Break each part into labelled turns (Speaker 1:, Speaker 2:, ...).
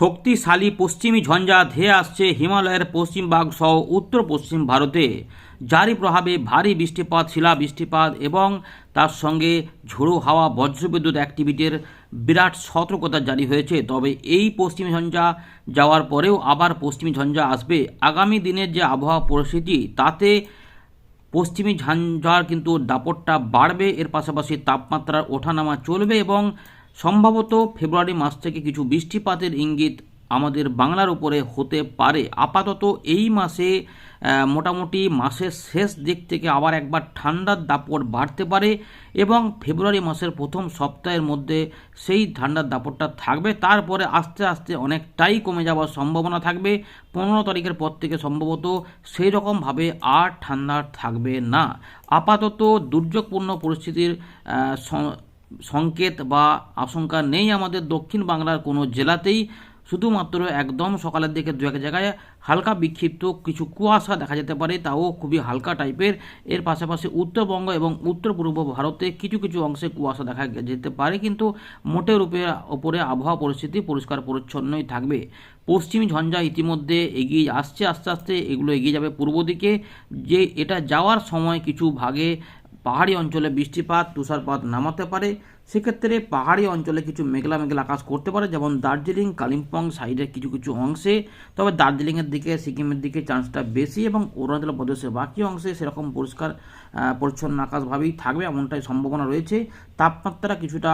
Speaker 1: শক্তিশালী পশ্চিমী ঝঞ্ঝা ধেয়ে আসছে হিমালয়ের পশ্চিমভাগ সহ উত্তর পশ্চিম ভারতে। জারি প্রভাবে ভারী বৃষ্টিপাত শিলা বৃষ্টিপাত এবং তার সঙ্গে ঝোড়ো হাওয়া বজ্রবিদ্যুৎ অ্যাক্টিভিটির বিরাট সতর্কতা জারি হয়েছে। তবে এই পশ্চিমী ঝঞ্ঝা যাওয়ার পরেও আবার পশ্চিমী ঝঞ্ঝা আসবে। আগামী দিনের যে আবহাওয়া পরিস্থিতি, তাতে পশ্চিমী ঝঞ্ঝার কিন্তু দাপটটা বাড়বে। এর পাশাপাশি তাপমাত্রার ওঠানামা চলবে এবং সম্ভবত ফেব্রুয়ারি মাস থেকে কিছু বৃষ্টিপাতের ইঙ্গিত আমাদের বাংলার উপরে হতে পারে। আপাতত এই মাসে মোটামুটি মাসের শেষ দিক থেকে আবার একবার ঠান্ডার দাপট বাড়তে পারে এবং ফেব্রুয়ারি মাসের প্রথম সপ্তাহের মধ্যে সেই ঠান্ডার দাপটটা থাকবে। তারপরে আস্তে আস্তে অনেকটাই কমে যাওয়ার সম্ভাবনা থাকবে। পনেরো তারিখের পর থেকে সম্ভবত সেই রকমভাবে আর ঠান্ডা থাকবে না। আপাতত দুর্যোগপূর্ণ পরিস্থিতির সংকেত বা আশঙ্কা নেই আমাদের দক্ষিণ বাংলার কোনো জেলাতেই। শুধুমাত্র একদম সকালের দিকে দু এক জায়গায় হালকা বিক্ষিপ্ত কিছু কুয়াশা দেখা যেতে পারে, তাও খুবই হালকা টাইপের। এর পাশাপাশি উত্তরবঙ্গ এবং উত্তর পূর্ব ভারতে কিছু কিছু অংশে কুয়াশা দেখা যেতে পারে, কিন্তু মোটের রূপে ওপরে আবহাওয়া পরিস্থিতি পরিষ্কার পরিচ্ছন্নই থাকবে। পশ্চিমী ঝঞ্ঝা ইতিমধ্যে এগিয়ে আসছে, আস্তে আস্তে এগুলো এগিয়ে যাবে পূর্ব দিকে। যে এটা যাওয়ার সময় কিছু ভাগে পাহাড়ি অঞ্চলে বৃষ্টিপাত, তুষারপাত নামাতে পারে। সেক্ষেত্রে পাহাড়ি অঞ্চলে কিছু মেঘলা মেঘলা আকাশ করতে পারে, যেমন দার্জিলিং, কালিম্পং সাইডের কিছু কিছু অংশে। তবে দার্জিলিংয়ের দিকে, সিকিমের দিকে চান্সটা বেশি এবং অরুণাচল প্রদেশের বাকি অংশে সেরকম পরিষ্কার পরিচ্ছন্ন আকাশভাবেই থাকবে, এমনটাই সম্ভাবনা রয়েছে। তাপমাত্রা কিছুটা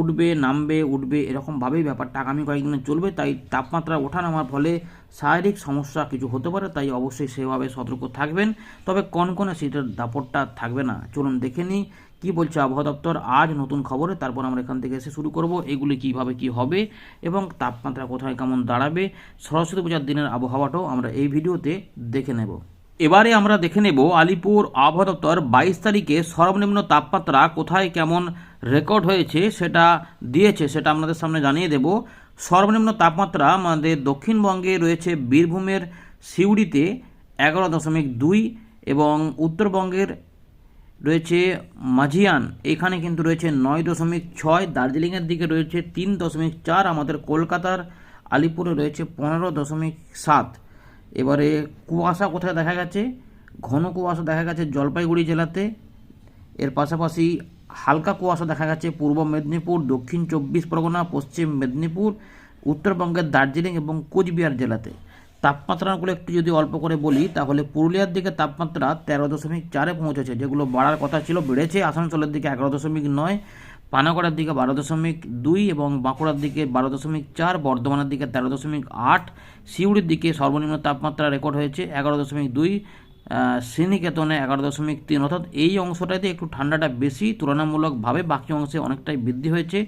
Speaker 1: উঠবে, নামবে, উঠবে এরকমভাবেই ব্যাপারটা আগামী কয়েকদিনে চলবে। তাই তাপমাত্রা ওঠা নামার ফলে শারীরিক সমস্যা কিছু হতে পারে, তাই অবশ্যই সেভাবে সতর্ক থাকবেন। তবে কনকনে শীতের দাপটটা থাকবে না। চলুন দেখে নিই কি বলছে আবহাওয়া দপ্তর। আজ নতুন খবরে তারপর আমরা এখান থেকে এসে শুরু করব, এগুলি কীভাবে কি হবে এবং তাপমাত্রা কোথায় কেমন দাঁড়াবে। সরস্বতী পূজার দিনের আবহাওয়াটাও আমরা এই ভিডিওতে দেখে নেব। এবারে আমরা দেখে নেব আলিপুর আবহাওয়া দপ্তর বাইশ তারিখে সর্বনিম্ন তাপমাত্রা কোথায় কেমন রেকর্ড হয়েছে সেটা দিয়েছে সেটা আপনাদের সামনে জানিয়ে দেব। সর্বনিম্ন তাপমাত্রা আমাদের দক্ষিণবঙ্গে রয়েছে বীরভূমের সিউড়িতে এগারো দশমিক দুই এবং উত্তরবঙ্গের রয়েছে মাঝিয়ান, এখানে কিন্তু রয়েছে নয় দশমিক ছয়, দার্জিলিংয়ের দিকে রয়েছে তিন দশমিক চার, আমাদের কলকাতার আলিপুরে রয়েছে পনেরো দশমিক সাত। এবারে কুয়াশা কোথায় দেখা গেছে? ঘন কুয়াশা দেখা গেছে জলপাইগুড়ি জেলাতে। এর পাশাপাশি হালকা কুয়াশা দেখা গেছে পূর্ব মেদিনীপুর, দক্ষিণ চব্বিশ পরগনা, পশ্চিম মেদিনীপুর, উত্তরবঙ্গের দার্জিলিং এবং কোচবিহার জেলাতে। তাপমাত্রাগুলো একটু যদি অল্প করে বলি, তাহলে পুরুলিয়ার দিকে তাপমাত্রা তেরো দশমিক চারে পৌঁছেছে, যেগুলো বাড়ার কথা ছিল, বেড়েছে, আসানসোলের দিকে এগারো দশমিক নয় পানাগড়ার দিকে বারো দশমিক দুই এবং বাঁকুড়ার দিকে বারো দশমিক চার, বর্ধমানের দিকে তেরো দশমিক আট সিউড়ির দিকে সর্বনিম্ন তাপমাত্রা রেকর্ড হয়েছে এগারো দশমিক দুই শ্রীনিকেতনে এগারো দশমিক তিন। অর্থাৎ এই অংশটাতে একটু ঠান্ডাটা বেশি তুলনামূলকভাবে বাকি অংশে অনেকটাই বৃদ্ধি হয়েছে।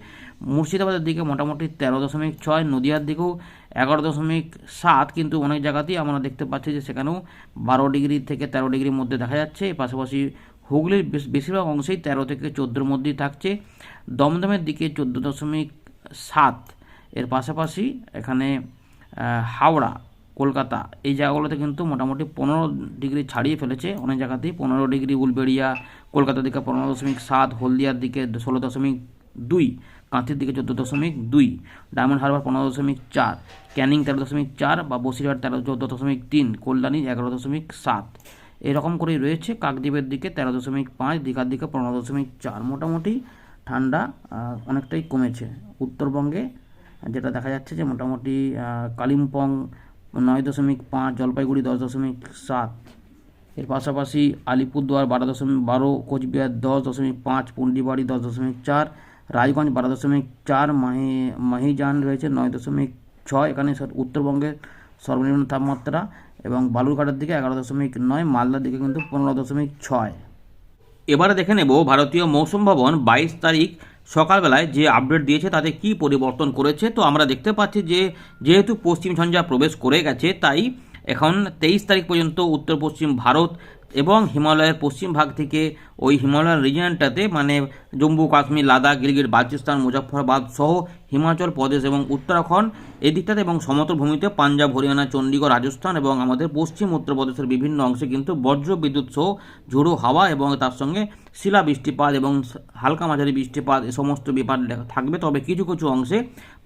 Speaker 1: মুর্শিদাবাদের দিকে মোটামুটি তেরো দশমিক ছয়, নদিয়ার দিকেও এগারো দশমিক সাত, কিন্তু অনেক জায়গাতেই আমরা দেখতে পাচ্ছি যে সেখানেও বারো ডিগ্রি থেকে তেরো ডিগ্রির মধ্যে দেখা যাচ্ছে। পাশাপাশি হুগলির বেশ- বেশিরভাগ অংশেই তেরো থেকে চোদ্দোর মধ্যেই থাকছে। দমদমের দিকে চোদ্দ দশমিক সাত। এর পাশাপাশি এখানে হাওড়া, কলকাতা এই জায়গাগুলোতে কিন্তু মোটামুটি পনেরো ডিগ্রি ছাড়িয়ে ফেলেছে। অনেক জায়গাতেই পনেরো ডিগ্রি উলবেড়িয়া, কলকাতার দিকে পনেরো দশমিক সাত, হলদিয়ার দিকে ষোলো দশমিক দুই, কাঁথির দিকে চোদ্দ দশমিক দুই, ডায়মন্ড হারবার পনেরো দশমিক চার, ক্যানিং তেরো দশমিক চার বা বসিরহাট তেরো, চোদ্দ দশমিক তিন, কল্যাণী এগারো দশমিক সাত। এরকম করেই রয়েছে কাকদ্বীপের দিকে তেরো দশমিক পাঁচ, দীঘার দিকে পনেরো দশমিক চার মোটামুটি। ঠান্ডা অনেকটাই কমেছে। উত্তরবঙ্গে যেটা দেখা যাচ্ছে যে মোটামুটি কালিম্পং নয় দশমিক পাঁচ, জলপাইগুড়ি দশ দশমিক সাত। এর পাশাপাশি আলিপুরদুয়ার বারো দশমিক বারো, কোচবিহার দশ দশমিক পাঁচ, পুন্ডিবাড়ি দশ দশমিক চার, রায়গঞ্জ বারো দশমিক চার, মাহি, মাহিজান রয়েছে নয় দশমিক ছয়। এখানে উত্তরবঙ্গের সর্বনিম্ন তাপমাত্রা এবং বালুরঘাটের দিকে এগারো দশমিক নয়, মালদার দিকে কিন্তু পনেরো দশমিক ছয়। এবারে দেখে নেব ভারতীয় মৌসুম ভবন বাইশ তারিখ সকালবেলায় যে আপডেট দিয়েছে, তাতে কি পরিবর্তন করেছে? তো আমরা দেখতে পাচ্ছি যে, যেহেতু পশ্চিম ঝঞ্ঝা প্রবেশ করে গেছে, তাই এখন তেইশ তারিখ পর্যন্ত উত্তর পশ্চিম ভারত এবং হিমালয়ের পশ্চিম ভাগ থেকে ওই হিমালয়ান রিজিয়নটাতে মানে জম্মু, কাশ্মীর, লাদাখ গিলগিট বালচিস্তান, মুজফ্ফরবাদ সহ হিমাচল প্রদেশ এবং উত্তরাখণ্ড এই দিকটাতে এবং সমতল ভূমিতে পাঞ্জাব, হরিয়ানা চণ্ডীগড় রাজস্থান এবং আমাদের পশ্চিম উত্তরপ্রদেশের বিভিন্ন অংশে কিন্তু বজ্র বিদ্যুৎ সহ ঝোড়ো হাওয়া এবং তার সঙ্গে শিলা বৃষ্টিপাত এবং হালকা মাঝারি বৃষ্টিপাত এ সমস্ত ব্যাপার থাকবে। তবে কিছু কিছু অংশে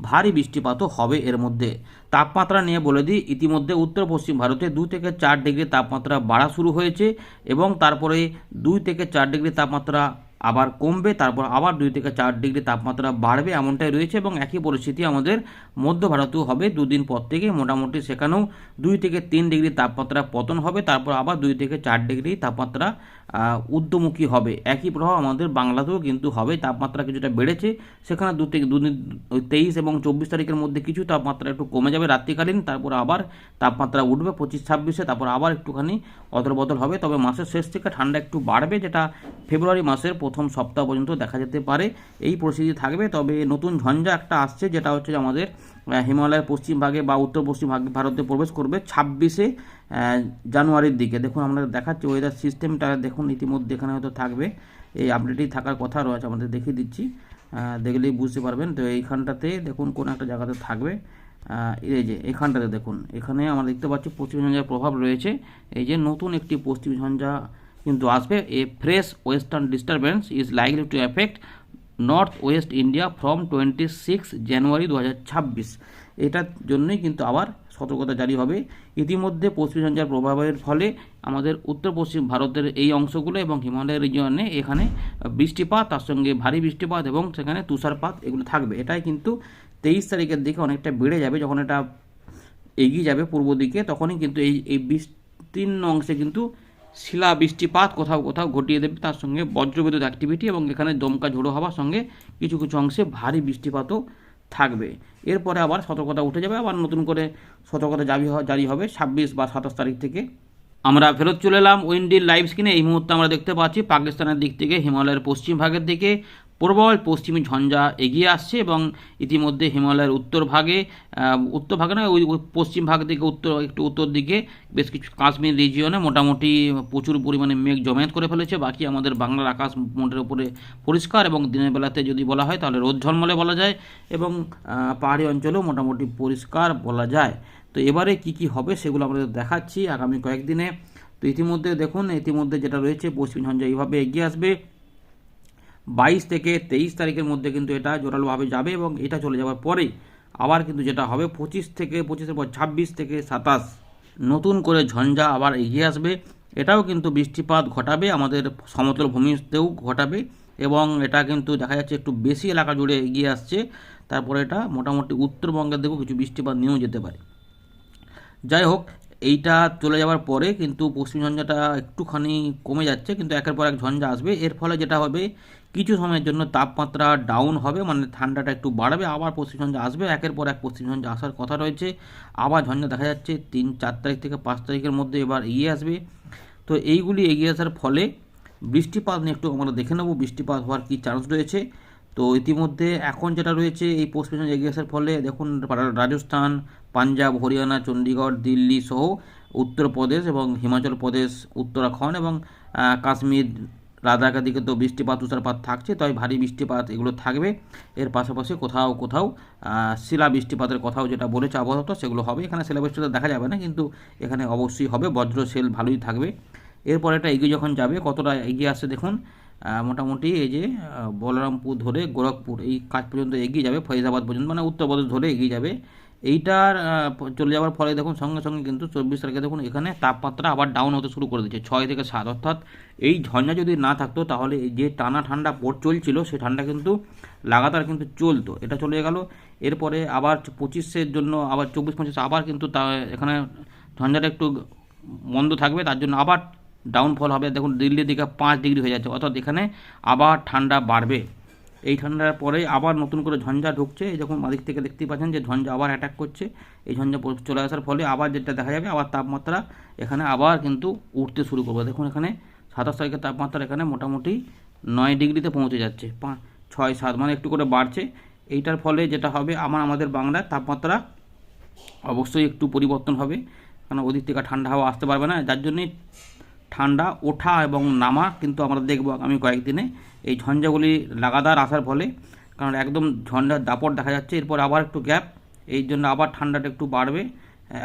Speaker 1: ভারী বৃষ্টিপাতও হবে এর মধ্যে। তাপমাত্রা নিয়ে বলে দিই, ইতিমধ্যে উত্তর পশ্চিম ভারতে দু থেকে চার ডিগ্রি তাপমাত্রা বাড়া শুরু হয়েছে এবং তারপরে দুই থেকে চার ডিগ্রি তাপমাত্রা আবার কমবে, তারপর আবার দুই থেকে চার ডিগ্রি তাপমাত্রা বাড়বে এমনটাই রয়েছে এবং একই পরিস্থিতি আমাদের মধ্য ভারতেও হবে। দুদিন পর থেকে মোটামুটি সেখানেও দুই থেকে তিন ডিগ্রি তাপমাত্রা পতন হবে, তারপর আবার দুই থেকে চার ডিগ্রি তাপমাত্রা ঊর্ধ্বমুখী হবে। একই প্রভাব আমাদের বাংলাতেও কিন্তু হবে। তাপমাত্রা কিছুটা বেড়েছে, সেখানে দু থেকে দুদিন, তেইশ এবং চব্বিশ তারিখের মধ্যে কিছু তাপমাত্রা একটু কমে যাবে রাত্রিকালীন, তারপর আবার তাপমাত্রা উঠবে পঁচিশ ছাব্বিশে, তারপর আবার একটুখানি অদল বদল হবে। তবে মাসের শেষ থেকে ঠান্ডা একটু বাড়বে, যেটা ফেব্রুয়ারি মাসের প্রথম সপ্তাহ পর্যন্ত দেখা যেতে পারে। এই পরিস্থিতি থাকবে, তবে নতুন ঝঞ্ঝা একটা আসছে, যেটা হচ্ছে আমাদের হিমালয়ের পশ্চিম ভাগে বা উত্তর পশ্চিম ভাগে ভারতে প্রবেশ করবে ছাব্বিশে জানুয়ারির দিকে। দেখুন, আমরা দেখাচ্ছি ওয়েদার সিস্টেমটা দেখুন, ইতিমধ্যে এখানে হয়তো থাকবে। এই আপডেটেই থাকার কথা রয়েছে আমাদের দেখিয়ে দিচ্ছি। দেখলেই বুঝতে পারবেন। তো এইখানটাতে, দেখুন, কোন একটা জায়গাতে থাকবে। এই যে, এখানটাতে দেখুন, এখানে আমরা দেখতে পাচ্ছি পশ্চিম ঝঞ্ঝার প্রভাব রয়েছে। এই যে, নতুন একটি পশ্চিম ঝঞ্ঝা কিন্তু আসবে। A fresh western disturbance is likely to affect north west India from twenty six January দু হাজার ছাব্বিশ এটার জন্যই কিন্তু আবার সতর্কতা জারি হবে। ইতিমধ্যে পশ্চিম ঝঞ্ঝার প্রভাবের ফলে আমাদের উত্তর পশ্চিম ভারতের এই অংশগুলো এবং হিমালয় রিজিয়নে এখানে বৃষ্টিপাত, তার সঙ্গে ভারী বৃষ্টিপাত এবং সেখানে তুষারপাত এগুলো থাকবে। এটাই কিন্তু তেইশ তারিখের দিকে অনেকটা বেড়ে যাবে। যখন এটা এগিয়ে যাবে পূর্ব দিকে, তখনই কিন্তু এই এই বিস্তীর্ণ অংশে কিন্তু শিলা, বৃষ্টিপাত কোথাও কোথাও ঘটিয়ে দেবে। তার সঙ্গে বজ্রবিদ্যুৎ অ্যাক্টিভিটি এবং এখানে দমকা ঝোড়ো হওয়ার সঙ্গে কিছু কিছু অংশে ভারী বৃষ্টিপাতও থাকবে। এরপরে আবার সতর্কতা উঠে যাবে। আবার নতুন করে সতর্কতা জারি জারি হবে ছাব্বিশ বা সাতাশ তারিখ থেকে। আমরা ফেরত চলে এলাম উইন্ডির লাইভ স্ক্রিনে। এই মুহূর্তে আমরা দেখতে পাচ্ছি পাকিস্তানের দিক থেকে, হিমালয়ের পশ্চিম ভাগের দিকে। প্রবল পশ্চিমী ঝঞ্ঝা এগিয়ে আসছে এবং ইতিমধ্যে হিমালয়ের উত্তর ভাগে উত্তর ভাগে না ওই পশ্চিম ভাগ থেকে উত্তর, একটু উত্তর দিকে বেশ কিছু কাশ্মীর রিজিয়নে মোটামুটি প্রচুর পরিমাণে মেঘ জমায়েত করে ফেলেছে। বাকি আমাদের বাংলার আকাশ মোটের উপরে পরিষ্কার এবং দিনের বেলাতে যদি বলা হয় তাহলে রোদ ঝলমলে বলা যায় এবং পাহাড়ি অঞ্চলেও মোটামুটি পরিষ্কার বলা যায়। তো এবারে কি কি হবে সেগুলো আমরা দেখাচ্ছি আগামী কয়েকদিনে। তো ইতিমধ্যে দেখুন, ইতিমধ্যে যেটা রয়েছে পশ্চিম ঝঞ্ঝা এইভাবে এগিয়ে আসবে। বাইশ থেকে তেইশ তারিখের মধ্যে কিন্তু এটা জোরালোভাবে যাবে এবং এটা চলে যাওয়ার পরে আবার কিন্তু যেটা হবে পঁচিশ থেকে পঁচিশের পর ছাব্বিশ থেকে সাতাশ। নতুন করে ঝঞ্ঝা আবার এগিয়ে আসবে। এটাও কিন্তু বৃষ্টিপাত ঘটাবে, আমাদের সমতল ভূমিতেও ঘটাবে এবং এটা কিন্তু দেখা যাচ্ছে একটু বেশি এলাকা জুড়ে এগিয়ে আসছে। তারপরে এটা মোটামুটি উত্তরবঙ্গের দিকেও কিছু বৃষ্টিপাত নিয়েও যেতে পারে। যাই হোক এইটা চলে যাওয়ার পরে কিন্তু পশ্চিম ঝঞ্ঝাটা একটুখানি কমে যাচ্ছে, কিন্তু একের পর এক ঝঞ্ঝা আসবে। এর ফলে যেটা হবে, কিছু সময়ের জন্য তাপমাত্রা ডাউন হবে মানে ঠান্ডাটা একটু বাড়বে, আবার পশ্চিম ঝঞ্ঝা আসবে। একের পর এক পশ্চিম ঝঞ্ঝা আসার কথা রয়েছে। আবার ঝঞ্ঝা দেখা যাচ্ছে, তিন, চার তারিখ থেকে পাঁচ তারিখের মধ্যে এবার এগিয়ে আসবে। তো এইগুলি এগিয়ে আসার ফলে বৃষ্টিপাত নিয়ে একটু আমরা দেখে নেব, বৃষ্টিপাত হওয়ার কী চান্স রয়েছে। তো ইতিমধ্যে এখন যেটা রয়েছে, এই পশ্চিম ঝঞ্ঝা এগিয়ে ফলে দেখুন রাজস্থান, পাঞ্জাব, হরিয়ানা চণ্ডীগড় দিল্লি সহ উত্তরপ্রদেশ এবং হিমাচল প্রদেশ, উত্তরাখণ্ড এবং কাশ্মীর, লাদাখের দিকে তো বৃষ্টিপাত, তুষারপাত থাকছে, তাই ভারী বৃষ্টিপাত এগুলো থাকবে। এর পাশাপাশি কোথাও কোথাও শিলা বৃষ্টিপাতের কথাও যেটা বলেছে আবহাওয়া সেগুলো হবে। এখানে শিলা বৃষ্টিপাত দেখা যাবে না, কিন্তু এখানে অবশ্যই হবে। বজ্র সেল ভালোই থাকবে। এরপর এটা এগিয়ে যখন যাবে, কতটা এগিয়ে আসছে দেখুন মোটামুটি এই যে বলরামপুর ধরে গোরখপুর, এই কাজ পর্যন্ত এগিয়ে যাবে ফৈজাবাদ পর্যন্ত মানে উত্তরপ্রদেশ ধরে এগিয়ে যাবে। এইটার চলে যাওয়ার ফলে দেখুন, সঙ্গে সঙ্গে কিন্তু চব্বিশ তারিখে দেখুন, এখানে তাপমাত্রা আবার ডাউন হতে শুরু করে দিচ্ছে ছয় থেকে সাত। অর্থাৎ এই ঝঞ্ঝা যদি না থাকতো, তাহলে যে টানা ঠান্ডা পড়, চলছিল সেই ঠান্ডা কিন্তু লাগাতার কিন্তু চলতো। এটা চলে গেল। এরপরে আবার পঁচিশের জন্য, আবার চব্বিশ পঁচিশ আবার কিন্তু তা, এখানে ঝঞ্ঝাটা একটু মন্দ থাকবে, তার জন্য আবার ডাউনফল হবে। দেখুন, দিল্লির দিকে পাঁচ ডিগ্রি হয়ে যাচ্ছে। অর্থাৎ এখানে আবার ঠান্ডা বাড়বে। এই ঠান্ডার পরে আবার নতুন করে ঝঞ্ঝা ঢুকছে। এই যখন মাদিক থেকে দেখতেই পাচ্ছেন যে ঝঞ্ঝা আবার অ্যাটাক করছে। এই ঝঞ্ঝা চলে আসার ফলে আবার যেটা দেখা যাবে, আবার তাপমাত্রা এখানে আবার কিন্তু উঠতে শুরু করবে। দেখুন, এখানে সাতাশ তারিখের তাপমাত্রা এখানে মোটামুটি নয় ডিগ্রিতে পৌঁছে যাচ্ছে। পাঁচ ছয়, সাত মানে একটু করে বাড়ছে। এইটার ফলে যেটা হবে, আমার, আমাদের বাংলার তাপমাত্রা অবশ্যই একটু পরিবর্তন হবে। কারণ ওদিক থেকে ঠান্ডা হাওয়া আসতে পারবে না। যার জন্যই ঠান্ডা, ওঠা এবং নামা কিন্তু আমরা দেখব আগামী কয়েকদিনে। এই ঝঞ্ঝাগুলি লাগাতার আসার ফলে, কারণ একদম ঝঞ্ঝার দাপট দেখা যাচ্ছে। এরপর আবার একটু গ্যাপ এই জন্য আবার ঠান্ডাটা একটু বাড়বে।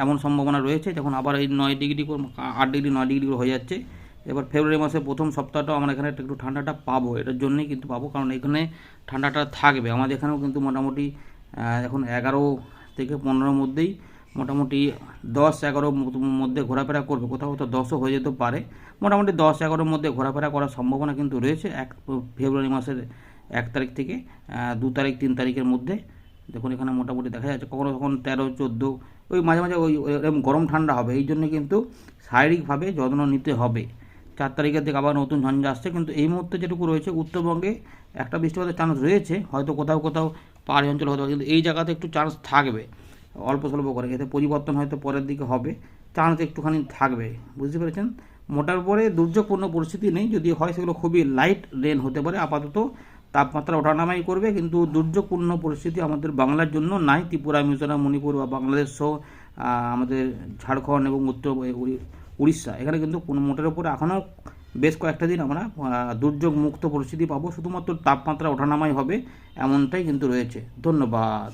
Speaker 1: এমন সম্ভাবনা রয়েছে, যখন আবার এই নয় ডিগ্রি আট ডিগ্রি, নয় ডিগ্রি হয়ে যাচ্ছে। এবার ফেব্রুয়ারি মাসের প্রথম সপ্তাহটাও আমরা এখানে একটু ঠান্ডাটা পাবো, এটার জন্যই কিন্তু পাবো, কারণ এখানে ঠান্ডাটা থাকবে। আমাদের এখানেও কিন্তু মোটামুটি এখন এগারো থেকে পনেরোর মধ্যেই মোটামুটি দশ এগারোর মধ্যে ঘোরাফেরা করবে। কোথাও কোথাও দশও হয়ে যেতে পারে। মোটামুটি দশ এগারোর মধ্যে ঘোরাফেরা করার সম্ভাবনা কিন্তু রয়েছে। এক ফেব্রুয়ারি মাসের এক তারিখ থেকে দু তারিখ, তিন তারিখের মধ্যে। দেখুন, এখানে মোটামুটি দেখা যাচ্ছে, কখনো কখন তেরো, চোদ্দ, ওই মাঝে মাঝে ওই ওই এরকম গরম ঠান্ডা হবে। এই জন্য কিন্তু শারীরিকভাবে যত্ন নিতে হবে। চার তারিখের থেকে আবার নতুন ঝঞ্ঝা আসছে। কিন্তু এই মুহূর্তে যেটুকু রয়েছে, উত্তরবঙ্গে একটা বৃষ্টিপাতের চান্স রয়েছে। হয়তো কোথাও কোথাও পাহাড়ি অঞ্চল হতে পারে, কিন্তু এই জায়গাতে একটু চান্স থাকবে। অল্প স্বল্প করে, এতে পরিবর্তন হয়তো পরের দিকে হবে। চান্স একটুখানি থাকবে, বুঝতে পেরেছেন? মোটার উপরে দুর্যোগপূর্ণ পরিস্থিতি নেই, যদি হয় সেগুলো খুবই লাইট রেন হতে পারে, আপাতত তাপমাত্রা ওঠানামাই করবে, কিন্তু দুর্যোগপূর্ণ পরিস্থিতি আমাদের বাংলার জন্য নাই। ত্রিপুরা, মিজোরাম, মণিপুর বা বাংলাদেশ সহ আমাদের ঝাড়খণ্ড এবং উত্তর উড়িষ্যা, এখানে কিন্তু কোনো মোটের উপরে এখনও বেশ কয়েকটা দিন আমরা দুর্যোগ মুক্ত পরিস্থিতি পাবো। শুধুমাত্র তাপমাত্রা ওঠানামাই হবে, এমনটাই কিন্তু রয়েছে। ধন্যবাদ।